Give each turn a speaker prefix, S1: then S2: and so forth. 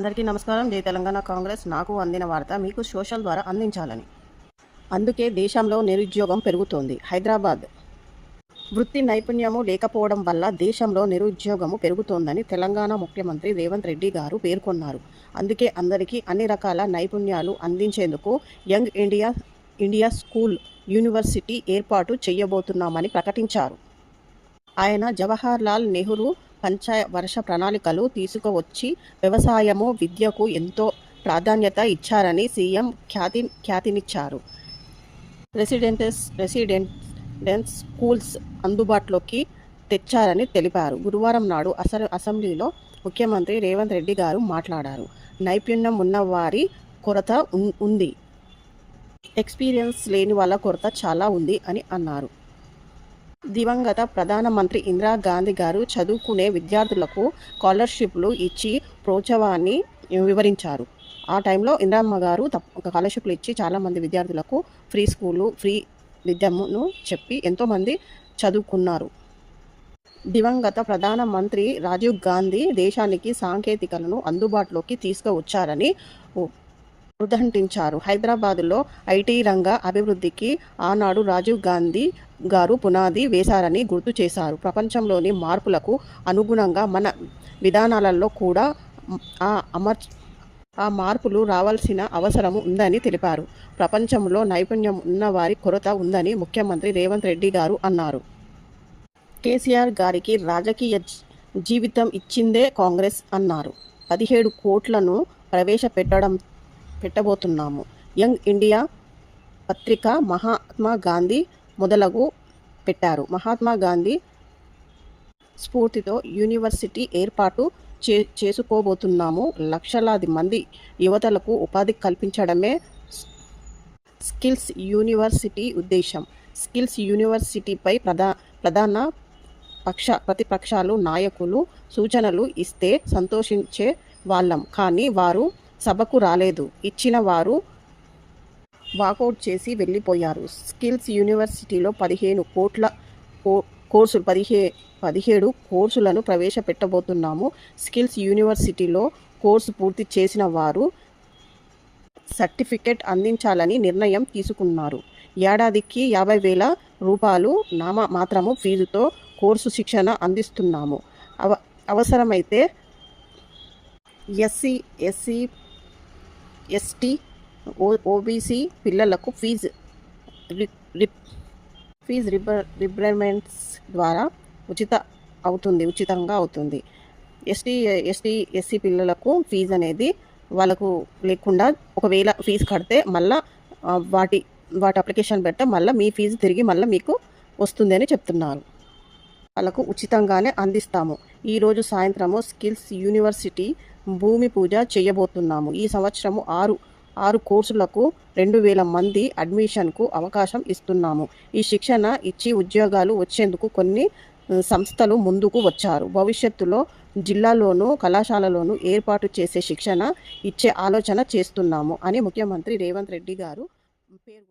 S1: అందరికీ నమస్కారం. జై తెలంగాణ కాంగ్రెస్. నాకు అందిన వార్త మీకు సోషల్ ద్వారా అందించాలని. అందుకే దేశంలో నిరుద్యోగం పెరుగుతోంది. హైదరాబాద్. వృత్తి నైపుణ్యము లేకపోవడం వల్ల దేశంలో నిరుద్యోగము పెరుగుతోందని తెలంగాణ ముఖ్యమంత్రి రేవంత్ రెడ్డి గారు పేర్కొన్నారు. అందుకే అందరికీ అన్ని రకాల నైపుణ్యాలు అందించేందుకు young India India school university ఏర్పాటు చేయబోతున్నామని ప్రకటించారు. ఆయన జవహర్ లాల్ నెహ్రూ పంచాయ వర్ష ప్రణాళికలు తీసుకువచ్చి వ్యవసాయము విద్యకు ఎంతో ప్రాధాన్యత ఇచ్చారని సీఎం ఖ్యాతి ఖ్యాతినిచ్చారు. రెసిడెంటస్ రెసిడెంటెన్స్ స్కూల్స్ అందుబాటులోకి తెచ్చారని తెలిపారు. గురువారం నాడు అసలు అసెంబ్లీలో ముఖ్యమంత్రి రేవంత్ రెడ్డి గారు మాట్లాడారు. నైపుణ్యం ఉన్న వారి కొరత ఉంది. ఎక్స్పీరియన్స్ లేని వాళ్ళ కొరత చాలా ఉంది అని అన్నారు. దివంగత ప్రధానమంత్రి ఇందిరాగాంధీ గారు చదువుకునే విద్యార్థులకు స్కాలర్షిప్లు ఇచ్చి ప్రోత్సాహాన్ని వివరించారు. ఆ టైంలో ఇందిరమ్మ గారు తప్ప స్కాలర్షిప్లు ఇచ్చి చాలామంది విద్యార్థులకు ఫ్రీ స్కూలు ఫ్రీ విద్యను చెప్పి ఎంతోమంది చదువుకున్నారు. దివంగత ప్రధానమంత్రి రాజీవ్ గాంధీ దేశానికి సాంకేతికలను అందుబాటులోకి తీసుకువచ్చారని ఉదంటించారు హైదరాబాదులో ఐటీ రంగ అభివృద్ధికి ఆనాడు రాజీవ్ గాంధీ గారు పునాది వేశారని గుర్తు చేశారు. ప్రపంచంలోని మార్పులకు అనుగుణంగా మన విధానాలలో కూడా ఆ అమర్ ఆ మార్పులు రావాల్సిన అవసరం ఉందని తెలిపారు. ప్రపంచంలో నైపుణ్యం ఉన్న వారి కొరత ఉందని ముఖ్యమంత్రి రేవంత్ రెడ్డి గారు అన్నారు. కేసీఆర్ గారికి రాజకీయ జీ- జీవితం ఇచ్చిందే కాంగ్రెస్ అన్నారు. పదిహేడు కోట్లను ప్రవేశపెట్టడం పెట్టబోతున్నాము. యంగ్ ఇండియా పత్రిక మహాత్మా గాంధీ మొదలగు పెట్టారు. మహాత్మా గాంధీ స్ఫూర్తితో యూనివర్సిటీ ఏర్పాటు చే చేసుకోబోతున్నాము. లక్షలాది మంది యువతలకు ఉపాధి కల్పించడమే స్కిల్స్ యూనివర్సిటీ ఉద్దేశం. స్కిల్స్ యూనివర్సిటీపై ప్రధా ప్రధాన పక్ష ప్రతిపక్షాలు నాయకులు సూచనలు ఇస్తే సంతోషించే వాళ్ళం. కానీ వారు సభకు రాలేదు. ఇచ్చిన వారు వాకౌట్ చేసి వెళ్ళిపోయారు. స్కిల్స్ యూనివర్సిటీలో పదిహేను కోట్ల కో- కోర్సులు పదిహే పదిహేడు కోర్సులను ప్రవేశపెట్టబోతున్నాము. స్కిల్స్ యూనివర్సిటీలో కోర్సు పూర్తి చేసిన వారు సర్టిఫికెట్ అందించాలని నిర్ణయం తీసుకున్నారు. ఏడాదికి యాభై వేల రూపాయలు నామ మాత్రము ఫీజుతో కోర్సు శిక్షణ అందిస్తున్నాము. అవ అవసరమైతే SC SC ST O OBC పిల్లలకు ఫీజు. రి- రిప్ ఫీజు రిబర్ రిబ్రమెంట్స్ ద్వారా ఉచిత అవుతుంది ఉచితంగా అవుతుంది. ఎస్టీ ఎస్టీ ఎస్సీ పిల్లలకు ఫీజు అనేది వాళ్ళకు లేకుండా ఒకవేళ ఫీజు కడితే మళ్ళా వాటి వాటి అప్లికేషన్ పెడితే మళ్ళీ మీ ఫీజు తిరిగి మళ్ళీ మీకు వస్తుంది అని చెప్తున్నారు. వాళ్ళకు ఉచితంగానే అందిస్తాము. ఈరోజు సాయంత్రము స్కిల్స్ యూనివర్సిటీ భూమి పూజ చేయబోతున్నాము. ఈ సంవత్సరము ఆరు ఆరు కోర్సులకు రెండు వేల మంది అడ్మిషన్కు అవకాశం ఇస్తున్నాము. ఈ శిక్షణ ఇచ్చి ఉద్యోగాలు వచ్చేందుకు కొన్ని సంస్థలు ముందుకు వచ్చారు. భవిష్యత్తులో జిల్లాలోనూ కళాశాలలోనూ ఏర్పాటు చేసే శిక్షణ ఇచ్చే ఆలోచన చేస్తున్నాము అని ముఖ్యమంత్రి రేవంత్ రెడ్డి గారు పేర్కొన్నారు.